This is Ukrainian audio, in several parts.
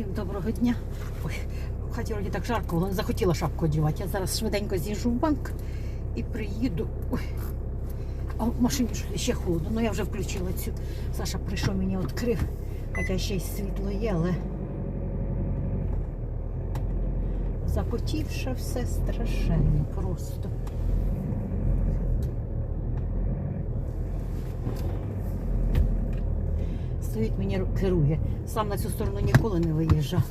Всім доброго дня. Ой, в хаті вроді так жарко, було, не захотіла шапку одягати. Я зараз швиденько з'їжджу в банк і приїду. Ой. А в машині ще холодно, ну я вже включила цю. Саша прийшов мені відкрив, хоча ще й світло є, але запотівше все страшенно просто. Стоїть мені керує. Сам на цю сторону ніколи не виїжджав.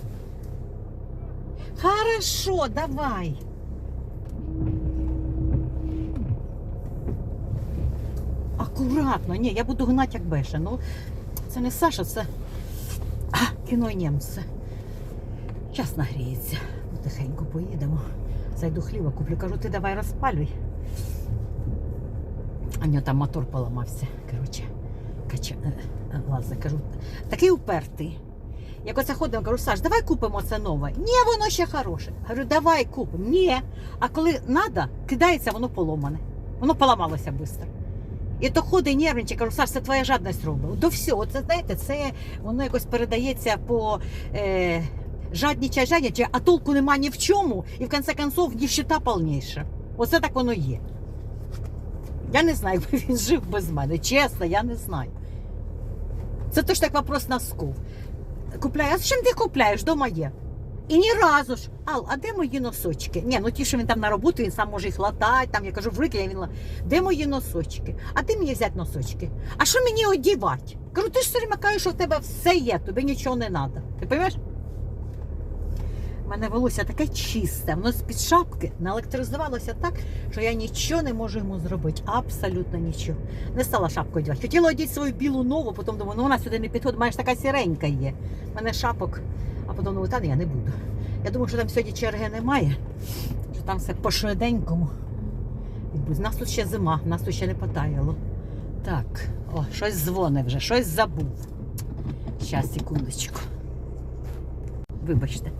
Хорошо, давай. Акуратно. Ні, я буду гнати як беше. Ну, це не Саша, це а, кіно німце. Час нагріється. Ну, Тихенько поїдемо. Зайду хліба куплю. Кажу, ти давай розпалюй. А нього там мотор поламався. Коротше, кача... е, е, лазе. Кажу, такий упертий. Як оце ходимо, кажу, Саш, давай купимо це нове. Ні, воно ще хороше. Говорю, давай купимо. Ні. А коли треба, кидається, воно поломане. Воно поламалося швидко. І то ходить нервничає, кажу, Саш, це твоя жадність робить. До всього, це знаєте, це воно якось передається по е, жаднічай, жаднічай, а толку нема ні в чому, і в кінці концов ніщита повніша. Оце так воно є. Я не знаю, якби він жив без мене. Чесно, я не знаю. Це точно як вопрос носков. Купляю, а чим ти купляєш? Дома є. І ні разу ж. Ал, а де мої носочки? Ні, ну ті, що він там на роботу, він сам може їх латати, там я кажу, викине, він латає. Де мої носочки? А ти мені взяти носочки? А що мені одівати? Кажу, ти ж все время кажеш, що в тебе все є, тобі нічого не треба. Ти розумієш? У мене волосся таке чисте, воно з-під шапки наелектризувалося так, що я нічого не можу йому зробити. Абсолютно нічого. Не стала шапку одягати. Хотіла одягти свою білу нову, потім думаю, ну вона сюди не підходить, маєш така сіренька є. У мене шапок, а потім думаю, та ні, я не буду. Я думаю, що там сьогодні черги немає, що там все по швиденькому. відбудеться. Нас тут ще зима, нас тут ще не потаяло. Так, о, щось дзвонить вже, щось забув. Щас, секундочку. Вибачте.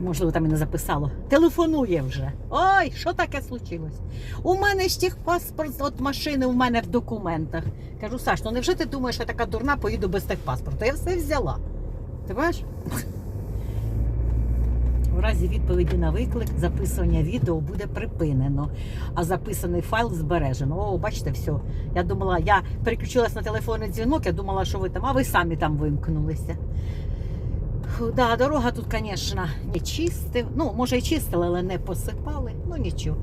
Можливо, там і не записало. Телефонує вже. Ой, що таке случилось? У мене ж техпаспорт от машини у мене в документах. Кажу, Саш, ну невже ти думаєш, що я така дурна, поїду без техпаспорту? Я все взяла. Ти бачиш? У разі відповіді на виклик записування відео буде припинено, а записаний файл збережено. О, бачите, все. Я думала, я переключилась на телефонний дзвінок, я думала, що ви там, а ви самі там вимкнулися. Да, дорога тут, звісно, не чистив. Ну, може, і чистили, але не посипали. Ну нічого.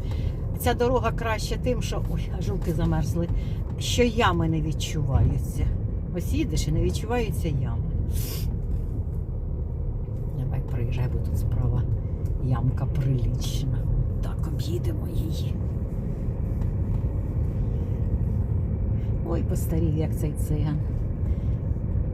Ця дорога краще тим, що. Ой, аж руки замерзли, що ями не відчуваються. Ось їдеш і не відчуваються ями. Давай приїжджай, бо тут справа ямка прилічна. Так, об'їдемо її. Ой, постарів, як цей циган.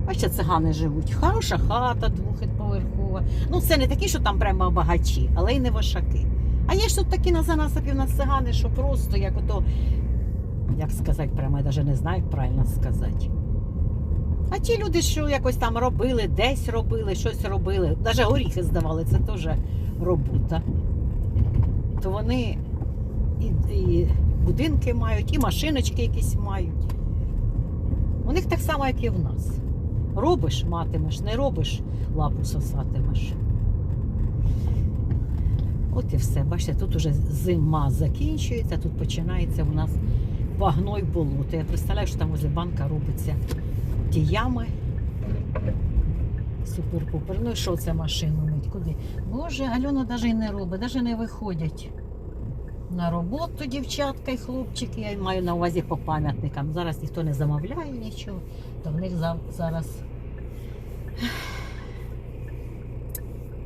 Бачите, цигани живуть. Хороша хата, двохповерхова. Ну, це не такі, що там прямо багачі, але й не вошаки. А є ж тут такі на занасипі в нас цигани, що просто як ото, як сказати, прямо я навіть не знаю, як правильно сказати. А ті люди, що якось там робили, десь робили, щось робили, навіть горіхи здавали, це теж робота. То вони і, і будинки мають, і машиночки якісь мають. У них так само, як і в нас. Робиш, матимеш, не робиш, лапу сосатимеш. От і все. Бачите, тут уже зима закінчується, тут починається у нас багно й болото. Я представляю, що там возле банка робиться ті ями. Супер-пупер. Ну і що це машину мить? Куди? Боже, Альона навіть і не робить, навіть не виходять на роботу дівчатка і хлопчики. Я маю на увазі по пам'ятникам. Зараз ніхто не замовляє нічого, то в них зараз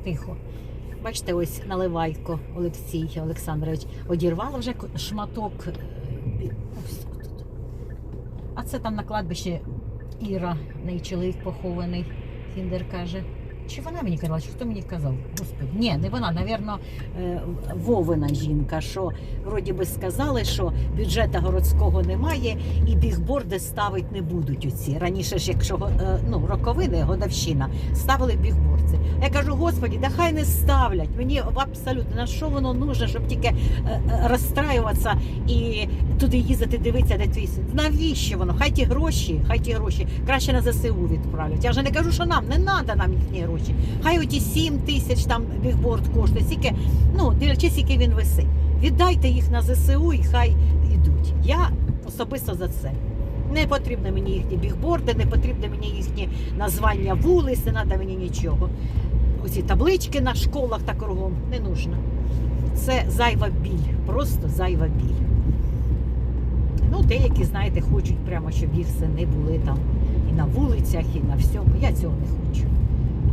тихо. Бачите, ось наливайко Олексій Олександрович одірвала вже шматок. е, Ось тут. А це там на кладбищі Іра, неї чоловік похований. Кіндер каже. Чи вона мені казала, чи хто мені казав? Господи, ні, не вона, навірно, е, Вовина жінка, що вроді би сказали, що бюджету городського немає і бігборди ставити не будуть оці. Раніше ж, якщо е, ну, роковини, годовщина, ставили бігборди. Я кажу, господі, да хай не ставлять. Мені абсолютно на що воно нужно, щоб тільки е, розстраюватися і туди їздити, дивитися, де твій. Навіщо воно? Хай ті гроші, хай ті гроші краще на ЗСУ відправлять. Я вже не кажу, що нам не треба нам їхні гроші. Хай оті 7 тисяч там бігборд коштує, скільки, ну, дивлячись, який він висить. Віддайте їх на ЗСУ і хай йдуть. Я особисто за це. Не потрібно мені їхні бігборди, не потрібно мені їхні названня вулиць, не треба мені нічого. Оці таблички на школах та кругом не нужно. Це зайва біль, просто зайва біль. Ну, деякі, знаєте, хочуть прямо, щоб їх сини були там і на вулицях, і на всьому. Я цього не хочу.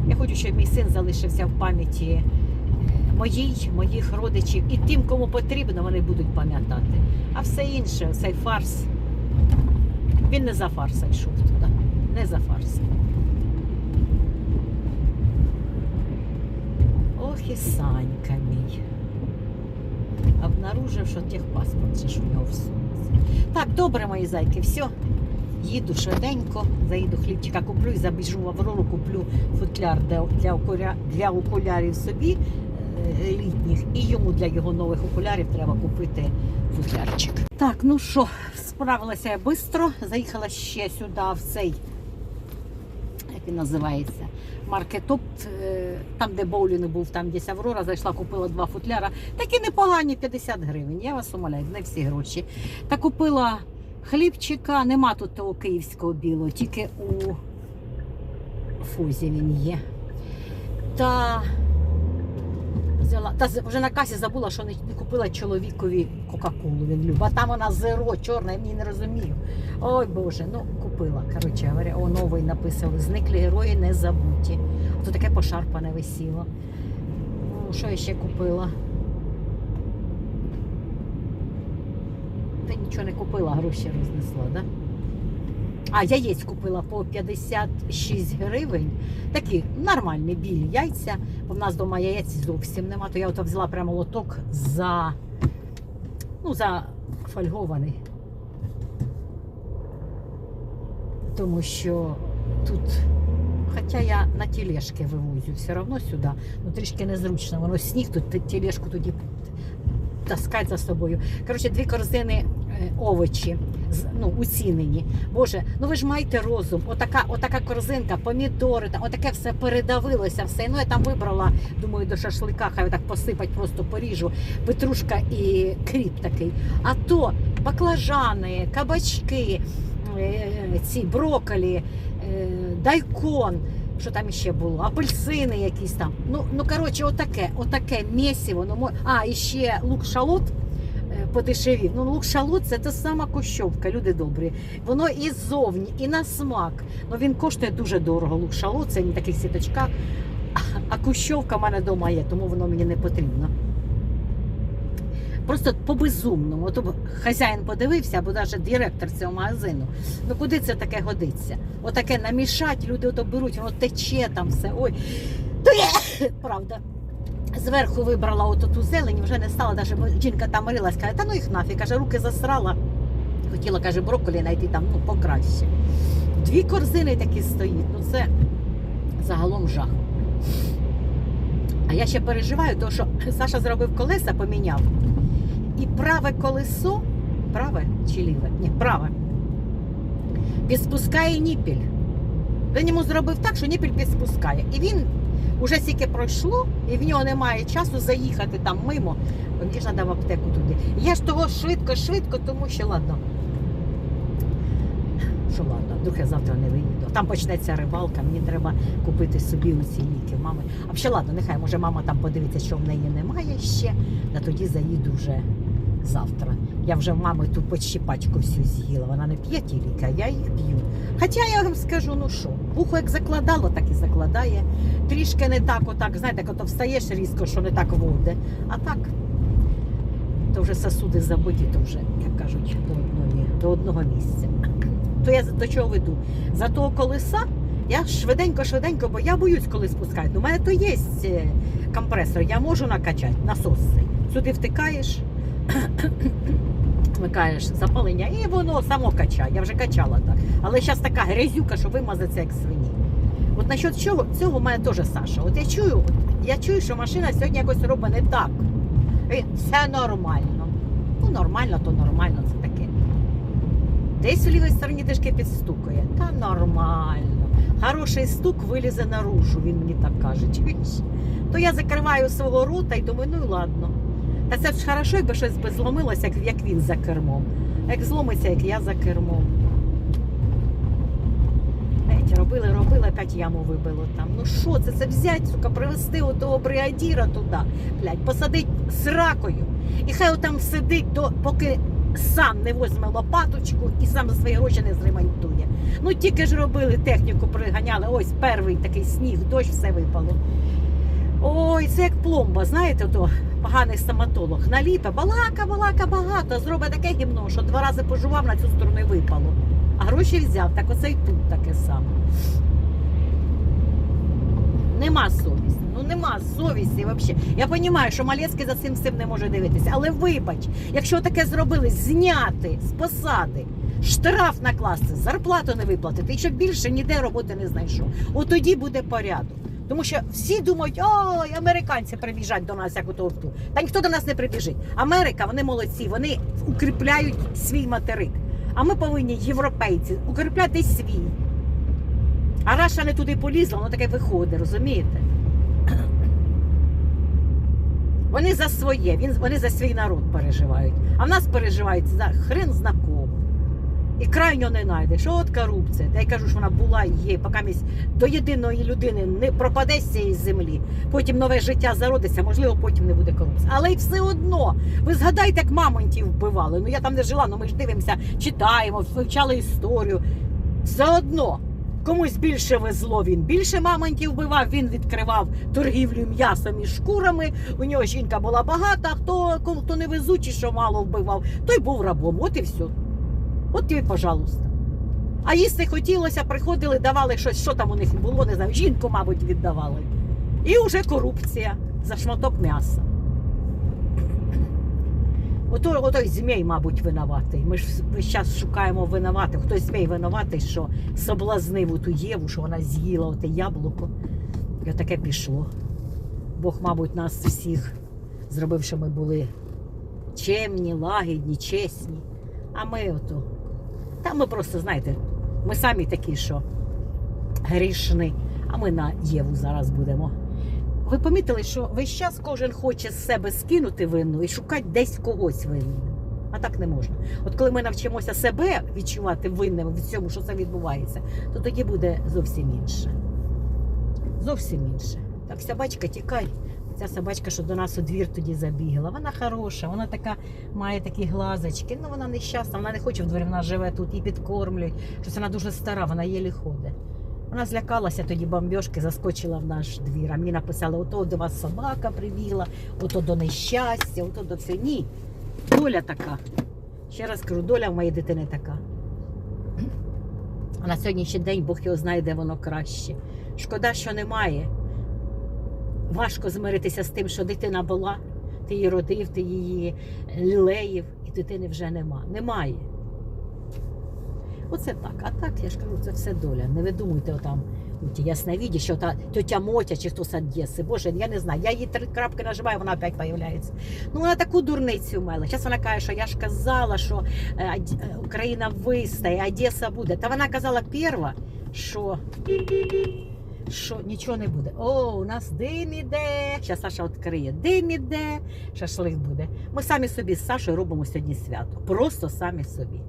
Я хочу, щоб мій син залишився в пам'яті моїй, моїх родичів і тим, кому потрібно, вони будуть пам'ятати. А все інше, цей фарс, він не за фарса йшов туди. Не за фарса. Ох і Санька мій. Обнаружив, що техпаспорт же ж у нього в сумці. Так, добре, мої зайки, все. Їду швиденько, заїду хлібчика куплю і забіжу в Аврору, куплю футляр для, окуля, для окулярів собі е, літніх, і йому для його нових окулярів треба купити футлярчик. Так, ну що, справилася я швидко. Заїхала ще сюди, в цей, як він називається, маркетопт, е, там, де боулінг був, там десь Аврора, зайшла, купила два футляра. Такі непогані 50 гривень. Я вас умоляю, не всі гроші. Та купила хлібчика, нема тут того київського білого, тільки у Фузі він є. Та взяла. Та вже на касі забула, що не, купила чоловікові Кока-Колу. Він любить. А там вона зеро, чорна, я мені не розумію. Ой Боже, ну купила. Коротше говоря, о, новий написали. Зниклі герої не забуті. А то таке пошарпане висіло. Ну, що я ще купила? Та нічого не купила, гроші рознесла, да? А, яєць купила по 56 гривень. Такі нормальні білі яйця. Бо в нас вдома яєць зовсім нема. То я ото взяла прямо лоток за, ну, за фольгований. Тому що тут, хоча я на тележки вивозю все одно сюди, ну трішки незручно. Воно сніг тут тележку тоді таскать за собою. Коротше, дві корзини овочі з- ну, уцінені. Боже, ну ви ж маєте розум. Отака, отака корзинка, помідори, там, отаке все передавилося, все. Ну я там вибрала, думаю, до шашлика, хай так посипать, просто поріжу. Петрушка і кріп такий. А то баклажани, кабачки, е, ці брокколі, е, дайкон. Що там ще було? Апельсини якісь там. Ну, ну коротше, отаке, отаке місіво. Ну, а, і ще лук-шалот е, подешевів. Ну, лук-шалот це та сама кущовка, люди добрі. Воно і ззовні, і на смак. Ну, він коштує дуже дорого. Лук-шалот, це не таких сіточках. А, кущовка в мене вдома є, тому воно мені не потрібно. Просто по-безумному. От хазяїн подивився, або навіть директор цього магазину. Ну куди це таке годиться? Отаке намішать, люди ото беруть, воно тече там все. Ой. Правда. Зверху вибрала оту ту зелень, вже не стала, бо жінка там мирилась, каже, та ну їх нафіг, каже, руки засрала. Хотіла, каже, брокколі знайти там ну, покраще. Дві корзини такі стоїть. Ну це загалом жах. А я ще переживаю, тому що Саша зробив колеса, поміняв. І праве колесо, праве чи ліве? Ні, праве. Підспускає ніпіль. Він йому зробив так, що ніпіль підспускає. І він уже стільки пройшло, і в нього немає часу заїхати там мимо. Мені ж треба в аптеку туди. Я ж того швидко-швидко, тому що ладно. Що ладно, вдруг я завтра не виїду. Там почнеться рибалка, мені треба купити собі оці ліки мами. А взагалі, ладно, нехай може мама там подивиться, що в неї немає ще, та тоді заїду вже завтра. Я вже в мами ту почти пачку всю з'їла. Вона не п'є ті ліки, а я їх п'ю. Хоча я вам скажу, ну що, вухо як закладало, так і закладає. Трішки не так, отак, знаєте, ото встаєш різко, що не так воде. А так, то вже сосуди забиті, то вже, як кажуть, до одного, до одного місця. То я до чого веду? За того колеса я швиденько-швиденько, бо я боюсь, коли спускають. Ну, У мене то є е, компресор, я можу накачати, насос. Сюди втикаєш, вмикаєш запалення, і воно само качає. Я вже качала так. Але зараз така грязюка, що вимазаться як свині. От насчет чого цього мене теж Саша. От я чую, от я чую, що машина сьогодні якось робить не так. І все нормально. Ну, нормально, то нормально, це таке. Десь в лівій стороні трішки підстукує. Та нормально. Хороший стук вилізе наружу, він мені так каже. То я закриваю свого рота і думаю, ну і ладно. Та це ж хорошо, якби щось би зломилося, як, він за кермом. Як зломиться, як я за кермом. Геть, робили, робили, опять яму вибило там. Ну що це? Це взять, сука, привезти отого бригадіра туди, блядь, посадить сракою. І хай там сидить, до, поки сам не возьме лопаточку і сам за свої гроші не зремонтує. Ну тільки ж робили, техніку приганяли. Ось перший такий сніг, дощ, все випало. Ой, це як пломба, знаєте, то поганий стоматолог. Наліпе, балака, балака багато, зробить таке гімно, що два рази пожував на цю сторону і випало. А гроші взяв, так оце і тут таке саме. Нема совісті. Ну нема совісті взагалі. Я розумію, що Малецький за цим всім не може дивитися. Але вибач, якщо таке зробили, зняти з посади, штраф накласти, зарплату не виплатити, і щоб більше ніде роботи не знайшов. От тоді буде порядок. Тому що всі думають, ой, американці прибіжать до нас, як ото тут. Та ніхто до нас не прибіжить. Америка, вони молодці, вони укріпляють свій материк. А ми повинні, європейці, укріпляти свій. А Раша не туди полізла, воно таке виходить, розумієте? Вони за своє, вони за свій народ переживають. А в нас переживають за хрен знаком. І крайньо не знайдеш. От корупція. Та я кажу, що вона була і є, поки місь до єдиної людини не пропаде з цієї землі. Потім нове життя зародиться, можливо, потім не буде корупції. Але й все одно, ви згадайте, як мамонтів вбивали. Ну я там не жила, але ми ж дивимося, читаємо, вивчали історію. Все одно. Комусь більше везло, він більше мамонтів вбивав, він відкривав торгівлю м'ясом і шкурами. У нього жінка була багата, хто, хто не везучий, що мало вбивав, той був рабом. От і все. От тобі, пожалуйста. А їсти хотілося, приходили, давали щось, що там у них було, не знаю, жінку, мабуть, віддавали. І вже корупція за шматок м'яса. Ото, отой змій, мабуть, винуватий. Ми ж весь час шукаємо винуватих. Хтось змій винуватий, що соблазнив ту Єву, що вона з'їла оте яблуко. І отаке пішло. Бог, мабуть, нас всіх зробив, що ми були чемні, лагідні, чесні. А ми ото. Та ми просто, знаєте, ми самі такі, що грішні, а ми на Єву зараз будемо. Ви помітили, що весь час кожен хоче з себе скинути винну і шукати десь когось винним. А так не можна. От коли ми навчимося себе відчувати винним від цьому, що це відбувається, то тоді буде зовсім інше. Зовсім інше. Так, собачка, тікай. Ця собачка, що до нас у двір тоді забігла, вона хороша, вона така має такі глазочки. Ну вона нещасна, вона не хоче в дворі, вона живе тут і підкормлюють. Щось вона дуже стара, вона єлі ходить. Вона злякалася тоді бомбьошки, заскочила в наш двір. А мені написали, ото до вас собака привіла, ото до нещастя, ото до все. Ні. Доля така. Ще раз кажу, доля в моєї дитини така. А на сьогоднішній день Бог його знає, де воно краще. Шкода, що немає. Важко змиритися з тим, що дитина була, ти її родив, ти її лілеїв, і дитини вже нема. Немає. Оце так. А так, я ж кажу, це все доля. Не видумуйте отам ясновіді, що та тетя Мотя чи хтось Одеси. Боже, я не знаю. Я її три крапки нажимаю, вона опять появляється. Ну вона таку дурницю мела. Зараз вона каже, що я ж казала, що е, е, Україна вистає, Одеса буде. Та вона казала перва, що. Що нічого не буде. О, у нас дим іде. Зараз Саша відкриє. Дим іде, шашлик буде. Ми самі собі з Сашою робимо сьогодні свято. Просто самі собі.